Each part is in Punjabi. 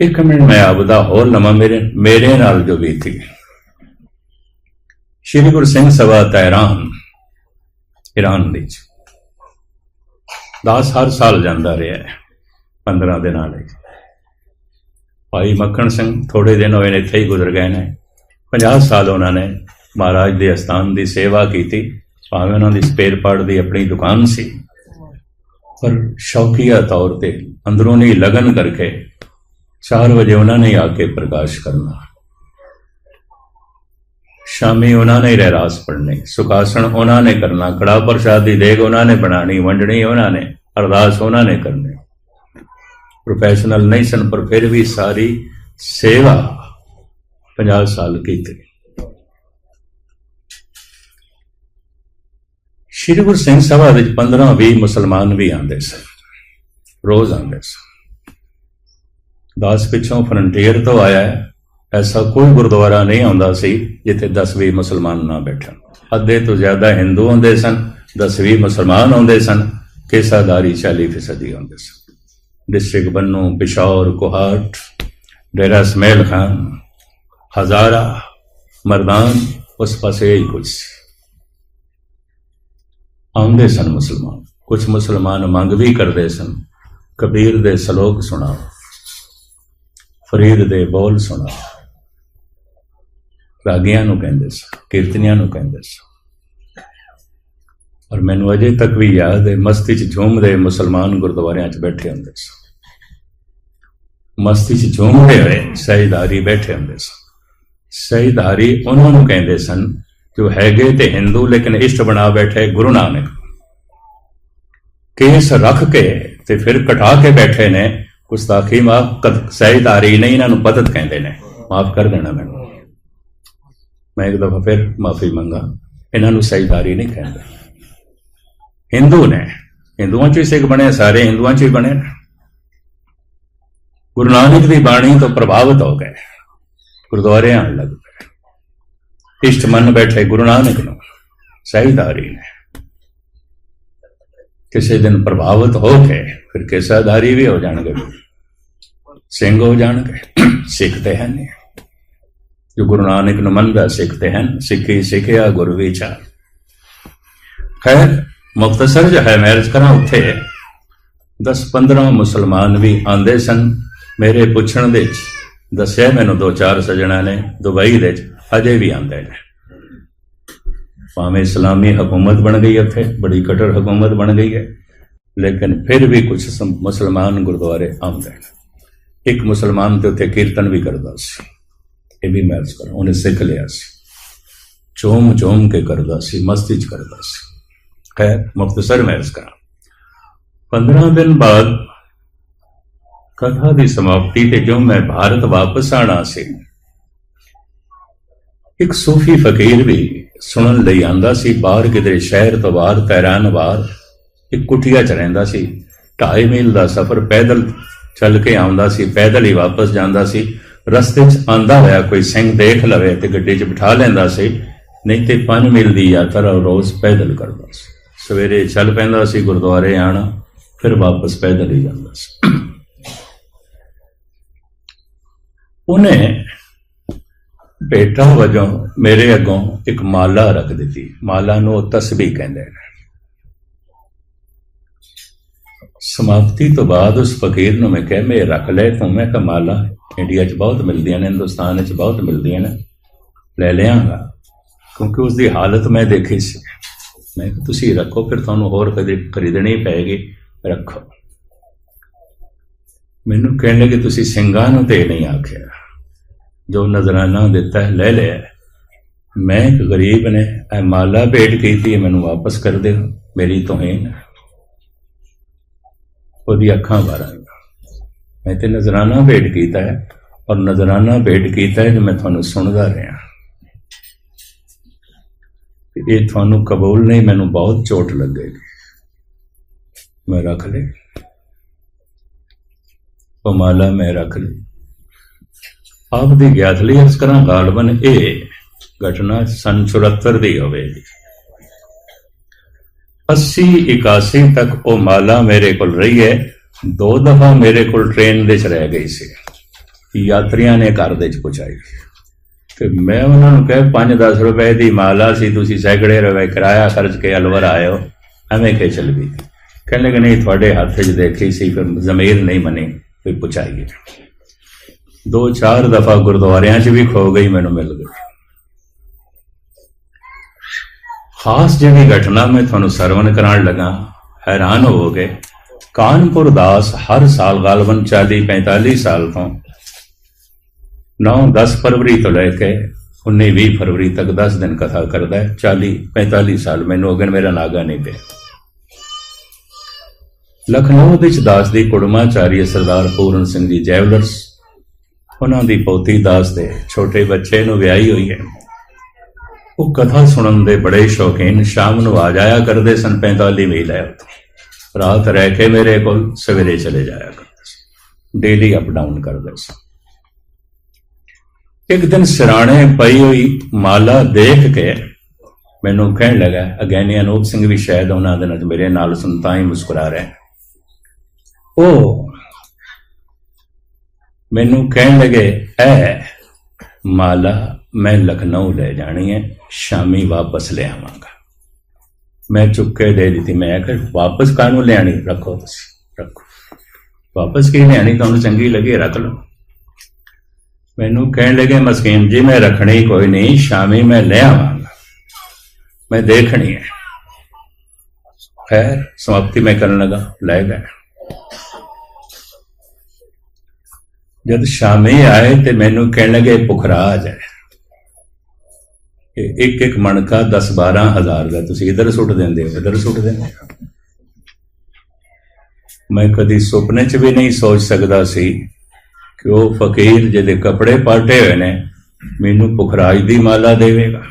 ਇੱਕ ਮਿੰਟ। ਮੈਂ ਆਪਦਾ ਹੋਰ ਲਵਾਂ ਮੇਰੇ ਮੇਰੇ ਨਾਲ ਜੋ ਬੀਤੀ ਸ਼੍ਰੀ ਗੁਰੂ ਸਿੰਘ ਸਭਾ ਤਹਿਰਾਨ, ਈਰਾਨ ਵਿੱਚ। ਦਾਸ ਹਰ ਸਾਲ ਜਾਂਦਾ ਰਿਹਾ ਹੈ 15 ਦਿਨਾਂ ਲਈ। ਭਾਈ ਮੱਖਣ ਸਿੰਘ ਥੋੜੇ ਦਿਨ ਹੋਏ ਨੇ ਇੱਥੇ ਹੀ ਗੁਜ਼ਰ ਗਏ ਨੇ। 50 ਸਾਲ ਉਹਨਾਂ ਨੇ ਮਹਾਰਾਜ ਦੇ ਅਸਥਾਨ ਦੀ ਸੇਵਾ ਕੀਤੀ। ਭਾਵੇਂ ਉਹਨਾਂ ਦੀ ਸਪੇਅਰ ਪਾਰਟ ਦੀ ਆਪਣੀ ਦੁਕਾਨ ਸੀ। ਪਰ ਸ਼ੌਕੀਆ ਤੌਰ ਤੇ ਅੰਦਰੂਨੀ ਲਗਨ ਕਰਕੇ 4 ਵਜੇ ਉਹਨਾਂ ਨੇ ਆ ਕੇ ਪ੍ਰਕਾਸ਼ ਕਰਨਾ। ਸ਼ਾਮੀ ਉਹਨਾਂ ਨੇ ਰਹਿਰਾਸ ਪੜ੍ਹਨੀ। ਸੁਖਾਸਣ ਉਹਨਾਂ ਨੇ ਕਰਨਾ। ਕੜਾ ਪ੍ਰਸ਼ਾਦ ਦੀ ਦੇਗ ਉਹਨਾਂ ਨੇ ਬਣਾਣੀ ਵੰਡਣੀ ਉਹਨਾਂ ਨੇ, ਅਰਦਾਸ ਉਹਨਾਂ ਨੇ ਕਰਨੀ। ਪ੍ਰੋਫੈਸ਼ਨਲ ਨਹੀਂ ਸਨ, ਪਰ ਫਿਰ ਵੀ ਸਾਰੀ ਸੇਵਾ 50 ਸਾਲ ਕੀਤੀ। ਸ਼੍ਰੀ ਗੁਰੂ ਸਿੰਘ ਸਭਾ ਵਿੱਚ 15 20 ਮੁਸਲਮਾਨ ਵੀ ਆਉਂਦੇ ਸਨ। ਰੋਜ਼ ਆਉਂਦੇ ਸਨ। ਦਾਸ ਪਿੱਛੋਂ ਫਰੰਟੀਅਰ ਤੋਂ ਆਇਆ ਐਸਾ ਕੋਈ ਗੁਰਦੁਆਰਾ ਨਹੀਂ ਆਉਂਦਾ ਸੀ ਜਿੱਥੇ 10 ਵੀ ਮੁਸਲਮਾਨ ਨਾ ਬੈਠਣ। ਅੱਧੇ ਤੋਂ ਜ਼ਿਆਦਾ ਹਿੰਦੂ ਹੁੰਦੇ ਸਨ 10 ਵੀ ਮੁਸਲਮਾਨ ਹੁੰਦੇ ਸਨ ਕੇਸਾਦਾਰੀ 40% ਹੀ ਹੁੰਦੇ ਸਨ। ਡਿਸਟ੍ਰਿਕਟ ਬੰਨੂ ਬਿਸ਼ੌਰ ਕੋਹਾਟ, ਡੇਰਾ ਸਮੇਲ ਖਾਨ, ਹਜ਼ਾਰਾ, ਮਰਦਾਨ, ਉਸ ਪਾਸੇ ਹੀ ਕੁਝ ਆਉਂਦੇ ਸਨ ਮੁਸਲਮਾਨ। ਕੁਝ ਮੁਸਲਮਾਨ ਮੰਗ ਵੀ ਕਰਦੇ ਸਨ। ਕਬੀਰ ਦੇ ਸ਼ਲੋਕ ਸੁਣਾਓ। ਫਰੀਦ ਦੇ ਬੋਲ ਸੁਣਾਓ ਰਾਗੀਆਂ ਨੂੰ ਕਹਿੰਦੇ ਸਨ, ਕੀਰਤਨੀਆਂ ਨੂੰ ਕਹਿੰਦੇ ਸਨ। ਔਰ ਮੈਨੂੰ ਅਜੇ ਤੱਕ ਵੀ ਯਾਦ ਹੈ, ਮਸਤੀ 'ਚ ਝੂਮਦੇ ਮੁਸਲਮਾਨ ਗੁਰਦੁਆਰਿਆਂ 'ਚ ਬੈਠੇ ਹੁੰਦੇ ਸਨ। ਮਸਤੀ 'ਚ ਝੂਮਦੇ ਹੋਏ ਸਹੀਦਾਰੀ ਬੈਠੇ ਹੁੰਦੇ ਸਨ। ਸਹੀਦਾਰੀ ਉਹਨਾਂ ਨੂੰ ਕਹਿੰਦੇ ਸਨ, ਜੋ ਹੈਗੇ ਤੇ ਹਿੰਦੂ ਲੇਕਿਨ ਇਸ਼ਟ ਬਣਾ ਬੈਠੇ ਗੁਰੂ ਨਾਨਕ। ਕੇਸ ਰੱਖ ਕੇ ਤੇ ਫਿਰ ਕਟਾ ਕੇ ਬੈਠੇ ਨੇ ਗੁਸਤਾਖੀ ਮਾਫ ਸਹੀਦਾਰੀ ਨਹੀਂ, ਇਹਨਾਂ ਨੂੰ ਪਤਤ ਕਹਿੰਦੇ ਨੇ। ਮਾਫ ਕਰ ਦੇਣਾ ਮੈਨੂੰ। ਮੈਂ ਇੱਕ ਦਫਾ ਫਿਰ ਮਾਫੀ ਮੰਗਾ। ਇਹਨਾਂ ਨੂੰ ਸਹੀਦਾਰੀ ਨਹੀਂ ਕਹਿੰਦੇ। ਹਿੰਦੂ ਨੇ। ਹਿੰਦੂਆਂ ਚ ਹੀ ਸਿੱਖ ਬਣੇ ਸਾਰੇ ਹਿੰਦੂਆਂ ਚ ਹੀ ਬਣੇ ਨੇ ਗੁਰੂ ਨਾਨਕ ਦੀ ਬਾਣੀ ਤੋਂ ਪ੍ਰਭਾਵਿਤ ਹੋ ਗਏ। ਗੁਰਦੁਆਰੇ ਆਣ ਲੱਗ ਪਏ। ਇਸ਼ਟ ਮੰਨ ਬੈਠੇ ਗੁਰੂ ਨਾਨਕ ਨੂੰ। ਸਹੀਦਾਰੀ ਨੇ। ਕਿਸੇ ਦਿਨ ਪ੍ਰਭਾਵਿਤ ਹੋ ਕੇ ਫਿਰ ਕੇਸਾਦਾਰੀ ਵੀ ਹੋ ਜਾਣਗੇ। ਸਿੰਘ ਹੋ ਜਾਣਗੇ ਸਿੱਖ ਸਿੱਖਦੇ ਹਨ ਜੋ ਗੁਰੂ ਨਾਨਕ ਨੂੰ ਮੰਨਦਾ, ਸਿੱਖਦੇ ਹਨ। ਸਿੱਖੀ ਸਿੱਖਿਆ ਗੁਰੂ ਵਿਚਾਰ। ਖੈਰ ਮੁਖਤਸਰ ਜੋ ਹੈ ਮੈਰਿਜ ਕਰਾਂ ਉੱਥੇ। 10-15 ਮੁਸਲਮਾਨ ਵੀ ਆਂਦੇ ਸਨ ਮੇਰੇ ਪੁੱਛਣ ਦੇ ਵਿੱਚ। ਦੱਸਿਆ ਮੈਨੂੰ ਦੋ ਚਾਰ ਸਜਣਾ ਨੇ, ਦੁਬਈ ਦੇ ਵਿੱਚ ਅਜੇ ਵੀ ਆਂਦੇ ਨੇ। ਭਾਵੇਂ ਇਸਲਾਮੀ ਹਕੂਮਤ ਬਣ ਗਈ ਉੱਥੇ, ਬੜੀ ਕਟਰ ਹਕੂਮਤ ਬਣ ਗਈ ਹੈ। ਲੇਕਿਨ ਫਿਰ ਵੀ ਕੁਝ ਮੁਸਲਮਾਨ ਗੁਰਦੁਆਰੇ ਆਉਂਦੇ ਨੇ। ਇੱਕ ਮੁਸਲਮਾਨ ਤੇ ਉੱਥੇ ਕੀਰਤਨ ਵੀ ਕਰਦਾ ਸੀ। ਇਹ ਵੀ ਮੈਰਿਜ ਕਰਾਂ ਉਹਨੇ ਸਿੱਖ ਲਿਆ ਸੀ। ਚੋਮ ਚੋਮ ਕੇ ਕਰਦਾ ਸੀ ਮਸਤੀ ਚ ਕਰਦਾ ਸੀ। ਖੈਰ ਮੁਖਤਸਰ ਮੈਰਿਜ ਕਰਾਂ। 15 ਦਿਨ ਬਾਅਦ ਕਥਾ ਦੀ ਸਮਾਪਤੀ ਤੇ ਜੋ ਮੈਂ ਭਾਰਤ ਵਾਪਸ ਆਣਾ ਸੀ, ਇੱਕ ਸੂਫੀ ਫਕੀਰ ਵੀ ਸੁਣਨ ਲਈ ਆਂਦਾ ਸੀ, ਬਾਹਰ ਕਿਤੇ ਸ਼ਹਿਰ ਤੋਂ ਬਾਹਰ ਤਹਿਰਾਨ ਬਾਹਰ ਇੱਕ ਕੁਟਿਆ ਚ ਰਹਿੰਦਾ ਸੀ। ਢਾਈ ਮੀਲ ਦਾ ਸਫ਼ਰ ਪੈਦਲ ਚੱਲ ਕੇ ਆਉਂਦਾ ਸੀ, ਪੈਦਲ ਹੀ ਵਾਪਸ ਜਾਂਦਾ ਸੀ। ਰਸਤੇ 'ਚ ਆਂਦਾ ਹੋਇਆ ਕੋਈ ਸਿੰਘ ਦੇਖ ਲਵੇ ਤੇ ਗੱਡੀ 'ਚ ਬਿਠਾ ਲੈਂਦਾ ਸੀ। ਨਹੀਂ ਤੇ 5 ਮੀਲ ਦੀ ਯਾਤਰਾ ਰੋਜ਼ ਪੈਦਲ ਕਰਦਾ ਸੀ। ਸਵੇਰੇ ਚੱਲ ਪੈਂਦਾ ਸੀ ਗੁਰਦੁਆਰੇ ਆਣਾ ਫਿਰ ਵਾਪਸ ਪੈਦਲ ਹੀ ਜਾਂਦਾ ਸੀ। ਉਹਨੇ ਬੇਟਾ ਵਜੋਂ ਮੇਰੇ ਅੱਗੋਂ ਇੱਕ ਮਾਲਾ ਰੱਖ ਦਿੱਤੀ। ਮਾਲਾ ਨੂੰ ਉਹ ਤਸਬੀਹ ਕਹਿੰਦੇ ਨੇ। ਸਮਾਪਤੀ ਤੋਂ ਬਾਅਦ ਉਸ ਫਕੀਰ ਨੂੰ ਮੈਂ ਕਿਹਾ ਮੈਂ ਰੱਖ ਲੈ ਤੂੰ। ਮੈਂ ਕਮਾਲਾ ਇੰਡੀਆ 'ਚ ਬਹੁਤ ਮਿਲਦੀਆਂ ਨੇ, ਹਿੰਦੁਸਤਾਨ 'ਚ ਬਹੁਤ ਮਿਲਦੀਆਂ ਨੇ। ਲੈ ਲਿਆਂਗਾ। ਕਿਉਂਕਿ ਉਸ ਦੀ ਹਾਲਤ ਮੈਂ ਦੇਖੀ ਸੀ। ਮੈਂ ਕਿਹਾ, ਤੁਸੀਂ ਰੱਖੋ, ਫਿਰ ਤੁਹਾਨੂੰ ਹੋਰ ਕਦੇ ਖਰੀਦਣੀ ਪਏਗੀ ਰੱਖੋ। ਮੈਨੂੰ ਕਹਿਣ ਲੱਗੇ, ਤੁਸੀਂ ਸਿੰਘਾਂ ਨੂੰ ਤੇ ਨਹੀਂ ਆਖਿਆ। ਜੋ ਨਜ਼ਰਾਨਾ ਦਿੱਤਾ ਹੈ, ਲੈ ਲਿਆ ਮੈਂ ਇੱਕ ਗਰੀਬ ਨੇ, ਇਹ ਮਾਲਾ ਭੇਟ ਕੀਤੀ ਹੈ, ਮੈਨੂੰ ਵਾਪਸ ਕਰ ਦਿਓ। ਮੇਰੀ ਤੋਹੀਨ ਉਹਦੀ ਅੱਖਾਂ ਭਰ ਮੈਂ ਤੇ ਨਜ਼ਰਾਨਾ ਭੇਟ ਕੀਤਾ ਹੈ ਔਰ ਨਜ਼ਰਾਨਾ ਭੇਟ ਕੀਤਾ ਹੈ ਮੈਂ ਤੁਹਾਨੂੰ ਸੁਣਦਾ ਰਿਹਾ। ਇਹ ਤੁਹਾਨੂੰ ਕਬੂਲ ਨਹੀਂ, ਮੈਨੂੰ ਬਹੁਤ ਚੋਟ ਲੱਗੇਗੀ। ਮੈਂ ਰੱਖ ਲਈ ਉਹ ਮਾਲਾ ਮੈਂ ਰੱਖ ਲਈ ਆਪ ਦੀ ਗਿਆਤ ਲਈ ਇਸ ਕਰਾਂ ਗਾਲਬਨ ਇਹ ਘਟਨਾ ਸਨ 74 ਦੀ ਹੋਵੇਗੀ। 80 81 ਤੱਕ ਉਹ ਮਾਲਾ ਮੇਰੇ ਕੋਲ ਰਹੀ ਹੈ। ਦੋ ਦਫਾ ਮੇਰੇ ਕੋਲ ਟ੍ਰੇਨ ਦੇ ਚ ਰਹਿ ਗਈ ਸੀ। ਯਾਤਰੀਆਂ ਨੇ ਘਰ ਦੇ ਚ ਪਹੁੰਚਾਈ ਤੇ ਮੈਂ ਉਹਨਾਂ ਨੂੰ ਕਹੇ 5-10 ਰੁਪਏ ਦੀ ਮਾਲਾ ਸੀ, ਤੁਸੀਂ ਸੈਂਕੜੇ ਰੁਪਏ ਕਿਰਾਇਆ ਖਰਚ ਕੇ ਅਲਵਰ ਆਇਓ। ਐਵੇਂ ਕਿ ਚੱਲ ਗਈ ਕਹਿੰਦੇ ਕਿ ਨਹੀਂ, ਤੁਹਾਡੇ ਹੱਥ 'ਚ ਦੇਖੀ ਸੀ, ਫਿਰ ਜ਼ਮੀਰ ਨਹੀਂ ਮੰਨੀ, ਫਿਰ ਪਹੁੰਚਾਈਏ ਦੋ ਚਾਰ ਦਫਾ ਗੁਰਦੁਆਰਿਆਂ 'ਚ ਵੀ ਖੋ ਗਈ, ਮੈਨੂੰ ਮਿਲ ਗਈ। ਖਾਸ ਜਿਹੜੀ ਘਟਨਾ ਮੈਂ ਤੁਹਾਨੂੰ ਸਰਵਨ ਕਰਾਉਣ ਲੱਗਾ, ਹੈਰਾਨ ਹੋਵੋਗੇ। ਕਾਨਪੁਰ ਦਾਸ ਹਰ ਸਾਲ ਗਾਲਬਨ 40 45 ਸਾਲ ਤੋਂ 9 10 ਫਰਵਰੀ ਤੋਂ ਲੈ ਕੇ 19 20 ਫਰਵਰੀ ਤੱਕ 10 ਦਿਨ ਕਥਾ ਕਰਦਾ ਹੈ। 40 45 ਸਾਲ ਮੈਨੂੰ ਅਗਨ ਮੇਰਾ ਨਾਗਾ ਨਹੀਂ ਪਿਆ। ਲਖਨਊ ਵਿੱਚ ਦਾਸ ਦੀ ਕੁੜਮਾਚਾਰੀ ਸਰਦਾਰ ਪੂਰਨ ਸਿੰਘ ਜੀ ਜੈਵਲਰਸ, ਉਹਨਾਂ ਦੀ ਪੋਤੀ ਦਾਸ ਦੇ ਛੋਟੇ ਬੱਚੇ ਨੂੰ ਵਿਆਹੀ ਹੋਈ ਹੈ। ਉਹ ਕਥਾ ਸੁਣਨ ਦੇ ਬੜੇ ਸ਼ੌਕੀਨ ਸ਼ਾਮ ਨੂੰ ਆ ਜਾਇਆ ਕਰਦੇ ਸਨ 45 ਮੀਲ ਹੈ ਉੱਥੋਂ। ਰਾਤ ਰਹਿ ਕੇ ਮੇਰੇ ਕੋਲ ਸਵੇਰੇ ਚਲੇ ਜਾਇਆ ਕਰਦੇ ਸਨ। ਡੇਲੀ ਅਪ ਡਾਊਨ ਕਰਦੇ ਸਨ। ਇੱਕ ਦਿਨ ਸਿਰਾਣੇ ਪਈ ਹੋਈ ਮਾਲਾ ਦੇਖ ਕੇ ਮੈਨੂੰ ਕਹਿਣ ਲੱਗਾ, ਅਗੈਨੀ ਅਨੂਪ ਸਿੰਘ ਵੀ ਸ਼ਾਇਦ ਉਹਨਾਂ ਦੇ ਨਾਲ ਮੇਰੇ ਨਾਲ ਸੁਣਤਾ ਹੀ ਮੁਸਕਰਾ ਰਿਹਾ ਉਹ ਮੈਨੂੰ ਕਹਿਣ ਲੱਗੇ, ਐ, ਮਾਲਾ ਮੈਂ ਲਖਨਊ ਲੈ ਜਾਣੀ ਹੈ, ਸ਼ਾਮੀ ਵਾਪਸ ਲੈ ਆਵਾਂਗਾ ਮੈਂ ਚੁੱਕ ਕੇ ਦੇ ਦਿੱਤੀ, ਮੈਂ ਕਿ ਵਾਪਸ ਕਾਹਨੂੰ ਲਿਆਣੀ ਰੱਖੋ ਤੁਸੀਂ, ਰੱਖੋ। ਵਾਪਸ ਕੀ ਲਿਆਣੀ ਤੁਹਾਨੂੰ ਚੰਗੀ ਲੱਗੇ, ਰੱਖ ਲਓ। ਮੈਨੂੰ ਕਹਿਣ ਲੱਗੇ ਮਸਕੀਮ ਜੀ, ਮੈਂ ਰੱਖਣੀ ਕੋਈ ਨਹੀਂ, ਸ਼ਾਮੀ ਮੈਂ ਲੈ ਆਵਾਂਗਾ ਮੈਂ ਦੇਖਣੀ ਹੈ। ਖੈਰ, ਸਮਾਪਤੀ ਮੈਂ ਕਰਨ ਲਗਾ, ਲੈ ਗਏ। ਜਦ ਸ਼ਾਮੀ ਆਏ ਤੇ ਮੈਨੂੰ ਕਹਿਣ ਲੱਗੇ ਪੁਖਰਾਜ ਹੈ। ਇੱਕ ਇੱਕ ਮਣਕਾ 10 12 ਹਜ਼ਾਰ ਦਾ। ਤੁਸੀਂ ਇਧਰ ਸੁੱਟ ਦਿੰਦੇ ਹੋ? ਇਧਰ ਸੁੱਟ ਦਿੰਦੇ ਹੋ? ਮੈਂ ਕਦੀ ਸੁਪਨੇ 'ਚ ਵੀ ਨਹੀਂ ਸੋਚ ਸਕਦਾ ਸੀ ਕਿ ਉਹ ਫਕੀਰ ਜਿਹਦੇ ਕੱਪੜੇ ਪਾਟੇ ਹੋਏ ਨੇ, ਮੈਨੂੰ ਪੁਖਰਾਜ ਦੀ ਮਾਲਾ ਦੇਵੇਗਾ।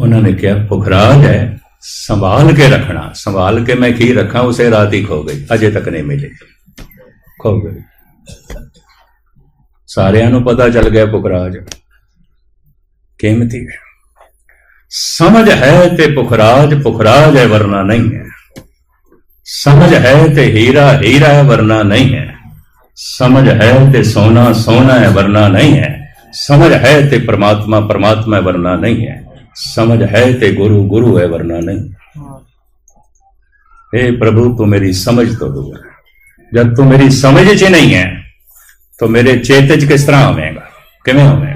ਉਹਨਾਂ ਨੇ ਕਿਹਾ, ਪੁਖਰਾਜ ਹੈ, ਸੰਭਾਲ ਕੇ ਰੱਖਣਾ। ਸੰਭਾਲ ਕੇ ਮੈਂ ਕੀ ਰੱਖਾਂ? ਉਸੇ ਰਾਤ ਹੀ ਖੋ ਗਈ। ਅਜੇ ਤੱਕ ਨਹੀਂ ਮਿਲੇ। ਖੋ ਗਈ। ਸਾਰਿਆਂ ਨੂੰ ਪਤਾ ਚੱਲ ਗਿਆ ਪੁਖਰਾਜ। कीमती। है समझ है ते पुखराज पुखराज है वरना नहीं है। समझ है ते हीरा हीरा है वरना नहीं है। समझ है ते सोना सोना है वरना नहीं है। समझ है ते परमात्मा परमात्मा है वरना नहीं है। समझ है ते गुरु गुरु है वरना नहीं। हे प्रभु, तू मेरी समझ तो दो जब तू मेरी समझ च नहीं है तो मेरे चेत च किस तरह आवेगा? किमें आवेगा?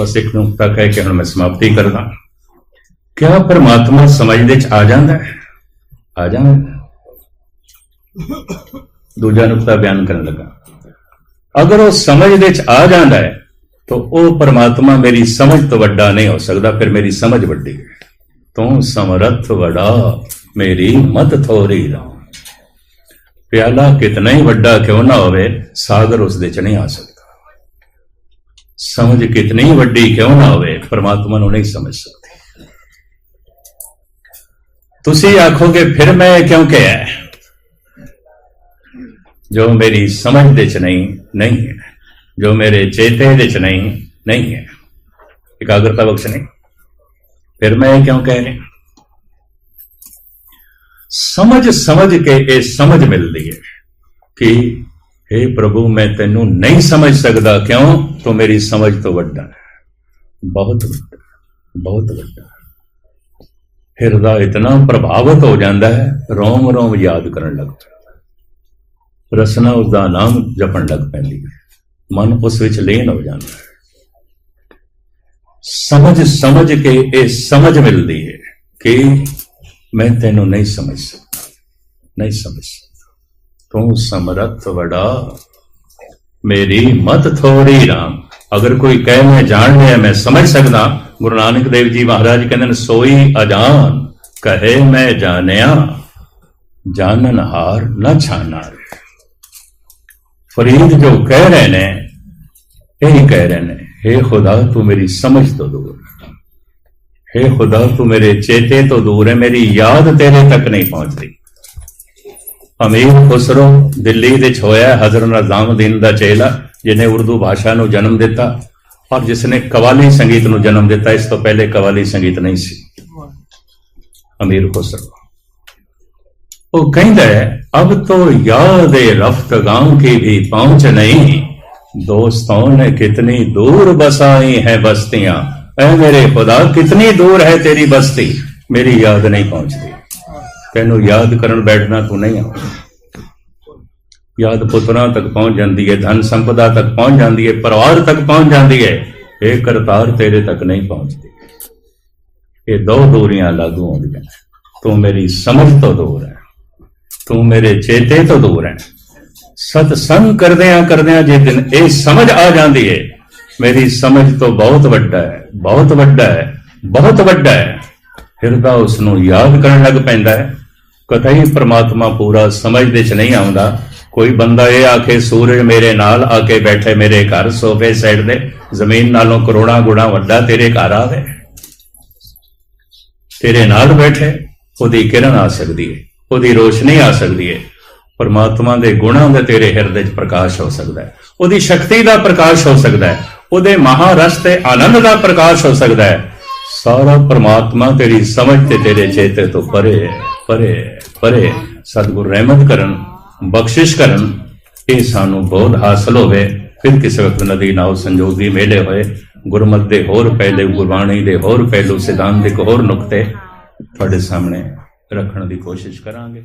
ਬਸ ਇੱਕ ਨੁਕਤਾ ਕਹਿ ਕੇ ਹੁਣ ਮੈਂ ਸਮਾਪਤੀ ਕਰਦਾ। ਕਿਆ ਪਰਮਾਤਮਾ ਸਮਝ ਦੇ ਚ ਆ ਜਾਂਦਾ ਹੈ? ਆ ਜਾਂਦਾ ਦੂਜਾ ਨੁਕਤਾ ਬਿਆਨ ਕਰਨ ਲੱਗਾ। ਅਗਰ ਉਹ ਸਮਝ ਦੇ ਚ ਆ ਜਾਂਦਾ ਹੈ, ਤਾਂ ਉਹ ਪਰਮਾਤਮਾ ਮੇਰੀ ਸਮਝ ਤੋਂ ਵੱਡਾ ਨਹੀਂ ਹੋ ਸਕਦਾ, ਫਿਰ ਮੇਰੀ ਸਮਝ ਵੱਡੀ ਹੈ। ਤੂੰ ਸਮਰੱਥ ਵਡਾ, ਮੇਰੀ ਮਤ ਥੋੜੀ ਦਾ ਪਿਆਲਾ ਕਿਤਨਾ ਹੀ ਵੱਡਾ ਕਿਉਂ ਨਾ ਹੋਵੇ, ਸਾਗਰ ਉਸ ਦੇ ਚ ਨਹੀਂ ਆ ਸਕਦਾ। ਸਮਝ ਕਿਤਨੀ ਹੀ ਵੱਡੀ ਕਿਉਂ ਨਾ ਹੋਵੇ ਪਰਮਾਤਮਾ ਨੂੰ ਨਹੀਂ ਸਮਝ ਸਕਦੀ ਤੁਸੀਂ ਆਖੋਗੇ ਫਿਰ ਮੈਂ ਇਹ ਕਿਉਂ ਕਿਹਾ ਜੋ ਮੇਰੀ ਸਮਝ ਦੇ ਚ ਨਹੀਂ ਨਹੀਂ ਹੈ ਜੋ ਮੇਰੇ ਚੇਤੇ ਦੇ ਚ ਨਹੀਂ ਨਹੀਂ ਹੈ ਇਕਾਗਰਤਾ ਬਖਸ਼ ਨਹੀਂ ਫਿਰ ਮੈਂ ਇਹ ਕਿਉਂ ਕਹਿ ਰਿਹਾ ਸਮਝ ਸਮਝ ਕੇ ਇਹ ਸਮਝ ਮਿਲਦੀ ਹੈ ਕਿ हे ਪ੍ਰਭੂ, ਮੈਂ ਤੈਨੂੰ ਨਹੀਂ ਸਮਝ ਸਕਦਾ। ਕਿਉਂ? ਤੂੰ ਮੇਰੀ ਸਮਝ ਤੋਂ ਵੱਡਾ ਹੈ। ਬਹੁਤ ਵੱਡਾ ਬਹੁਤ ਵੱਡਾ ਹਿਰਦਾ ਇਤਨਾ ਪ੍ਰਭਾਵਿਤ ਹੋ ਜਾਂਦਾ ਹੈ, ਰੋਮ ਰੋਮ ਯਾਦ ਕਰਨ ਲੱਗ ਪੈਂਦਾ ਰਸਨਾ ਉਸ ਦਾ ਨਾਮ ਜਪਣ ਲੱਗ ਪੈਂਦੀ ਹੈ। ਮਨ ਉਸ ਵਿੱਚ ਲੀਨ ਹੋ ਜਾਂਦਾ ਹੈ। ਸਮਝ ਸਮਝ ਕੇ ਇਹ ਸਮਝ ਮਿਲਦੀ ਹੈ ਕਿ ਮੈਂ ਤੈਨੂੰ ਨਹੀਂ ਸਮਝ ਸਕਦਾ। ਨਹੀਂ ਸਮਝ ਸਕਦਾ। ਤੂੰ ਸਮਰੱਥ ਵੜਾ ਮੇਰੀ ਮਤ ਥੋੜੀ RAM ਅਗਰ ਕੋਈ ਕਹੇ ਮੈਂ ਜਾਣ ਲਿਆ ਮੈਂ ਸਮਝ ਸਕਦਾ। ਗੁਰੂ ਨਾਨਕ ਦੇਵ ਜੀ ਮਹਾਰਾਜ ਕਹਿੰਦੇ ਨੇ, ਸੋਈ ਅਜਾਨ, ਕਹੇ ਮੈਂ ਜਾਣਿਆ। ਜਾਣਨ ਹਾਰ ਨਾ ਛਾਣਾ ਫਰੀਦ ਜੋ ਕਹਿ ਰਹੇ ਨੇ, ਇਹ ਕਹਿ ਰਹੇ ਨੇ हे ਖੁਦਾ, ਤੂੰ ਮੇਰੀ ਸਮਝ ਤੋਂ ਦੂਰ। हे ਖੁਦਾ, ਤੂੰ ਮੇਰੇ ਚੇਤੇ ਤੋਂ ਦੂਰ ਹੈ। ਮੇਰੀ ਯਾਦ ਤੇਰੇ ਤੱਕ ਨਹੀਂ ਪਹੁੰਚਦੀ। ਅਮੀਰ ਖੁਸਰੋ ਦਿੱਲੀ ਵਿੱਚ ਹੋਇਆ ਹਜ਼ਰਤ ਨਿਜ਼ਾਮੁਦੀਨ ਦਾ ਚੇਲਾ ਜਿਹਨੇ ਉਰਦੂ ਭਾਸ਼ਾ ਨੂੰ ਜਨਮ ਦਿੱਤਾ ਔਰ ਜਿਸ ਨੇ ਕਵਾਲੀ ਸੰਗੀਤ ਨੂੰ ਜਨਮ ਦਿੱਤਾ ਇਸ ਤੋਂ ਪਹਿਲੇ ਕਵਾਲੀ ਸੰਗੀਤ ਨਹੀਂ ਸੀ ਅਮੀਰ ਖੁਸਰੋ ਉਹ ਕਹਿੰਦਾ ਹੈ अब तो याद रफ्त गांव की भी पहुंच नहीं दोस्तों ने कितनी दूर बसाई है बस्तियां ऐ मेरे खुदा कितनी दूर है तेरी बस्ती मेरी याद नहीं पहुंचती ਤੈਨੂੰ ਯਾਦ ਕਰਨ ਬੈਠਣਾ ਤੂੰ ਨਹੀਂ ਆਉਂਦਾ। ਯਾਦ ਪੁੱਤਰਾਂ ਤੱਕ ਪਹੁੰਚ ਜਾਂਦੀ ਹੈ ਧਨ ਸੰਪਦਾ ਤੱਕ ਪਹੁੰਚ ਜਾਂਦੀ ਹੈ ਪਰਿਵਾਰ ਤੱਕ ਪਹੁੰਚ ਜਾਂਦੀ ਹੈ ਇਹ ਕਰਤਾਰ ਤੇਰੇ ਤੱਕ ਨਹੀਂ ਪਹੁੰਚਦੀ। ਇਹ ਦੋ ਦੂਰੀਆਂ ਲਾਗੂ ਹੁੰਦੀਆਂ ਤੂੰ ਮੇਰੀ ਸਮਝ ਤੋਂ ਦੂਰ ਹੈ। ਤੂੰ ਮੇਰੇ ਚੇਤੇ ਤੋਂ ਦੂਰ ਹੈ। ਸਤਸੰਗ ਕਰਦਿਆਂ ਕਰਦਿਆਂ ਜੇ ਦਿਨ ਇਹ ਸਮਝ ਆ ਜਾਂਦੀ ਹੈ ਮੇਰੀ ਸਮਝ ਤੋਂ ਬਹੁਤ ਵੱਡਾ ਹੈ, ਬਹੁਤ ਵੱਡਾ ਹੈ, ਬਹੁਤ ਵੱਡਾ ਹੈ। ਹਿਰਦਾ ਉਸ ਨੂੰ ਯਾਦ ਕਰਨ ਲੱਗ ਪੈਂਦਾ ਹੈ। ਕਤਈ ਪ੍ਰਮਾਤਮਾ ਪੂਰਾ ਸਮਝ ਦੇ ਚ ਨਹੀਂ ਆਉਂਦਾ। ਕੋਈ ਬੰਦਾ ਇਹ ਆ ਕੇ ਸੂਰਜ ਮੇਰੇ ਨਾਲ ਆ ਕੇ ਬੈਠੇ ਮੇਰੇ ਘਰ ਸੋਫੇ ਸਾਈਡ ਦੇ ਜ਼ਮੀਨ ਨਾਲੋਂ ਕਰੋੜਾਂ ਗੁਣਾ ਵੱਡਾ ਤੇਰੇ ਘਰ ਆਵੇ। ਤੇਰੇ ਨਾਲ ਬੈਠੇ ਉਹਦੀ ਕਿਰਨ ਆ ਸਕਦੀ ਹੈ ਉਹਦੀ ਰੋਸ਼ਨੀ ਆ ਸਕਦੀ ਹੈ ਪਰਮਾਤਮਾ ਦੇ ਗੁਣਾਂ ਦੇ ਤੇਰੇ ਹਿਰਦੇ 'ਚ ਪ੍ਰਕਾਸ਼ ਹੋ ਸਕਦਾ ਹੈ ਉਹਦੀ ਸ਼ਕਤੀ ਦਾ ਪ੍ਰਕਾਸ਼ ਹੋ ਸਕਦਾ ਹੈ ਉਹਦੇ ਮਹਾਰਸ ਤੇ ਆਨੰਦ ਦਾ ਪ੍ਰਕਾਸ਼ ਹੋ ਸਕਦਾ ਹੈ ਸਾਰਾ ਪਰਮਾਤਮਾ ਤੇਰੀ ਸਮਝ ਤੇ ਤੇਰੇ ਚੇਤੇ ਤੋਂ ਪਰੇ ਹੈ, ਪਰੇ ਪਰੇ, ਸਤਿਗੁਰ ਰਹਿਮਤ ਕਰਨ, ਬਖਸ਼ਿਸ਼ ਕਰਨ, ਇਹ ਸਾਨੂੰ ਬਹੁਤ ਹਾਸਲ ਹੋਵੇ। ਫਿਰ ਕਿਸੇ ਵਕਤ ਨਦੀ ਨਾਉ ਸੰਜੋਗੀ ਮੇਲੇ ਹੋਏ। ਗੁਰਮਤ ਦੇ ਹੋਰ ਪਹਿਲੇ, ਗੁਰਬਾਣੀ ਦੇ ਹੋਰ ਪਹਿਲੂ, ਸਿਧਾਂਤ ਸਿਧਾਂਤਿਕ ਹੋਰ ਨੁਕਤੇ ਤੁਹਾਡੇ ਸਾਹਮਣੇ ਰੱਖਣ ਦੀ ਕੋਸ਼ਿਸ਼ ਕਰਾਂਗੇ।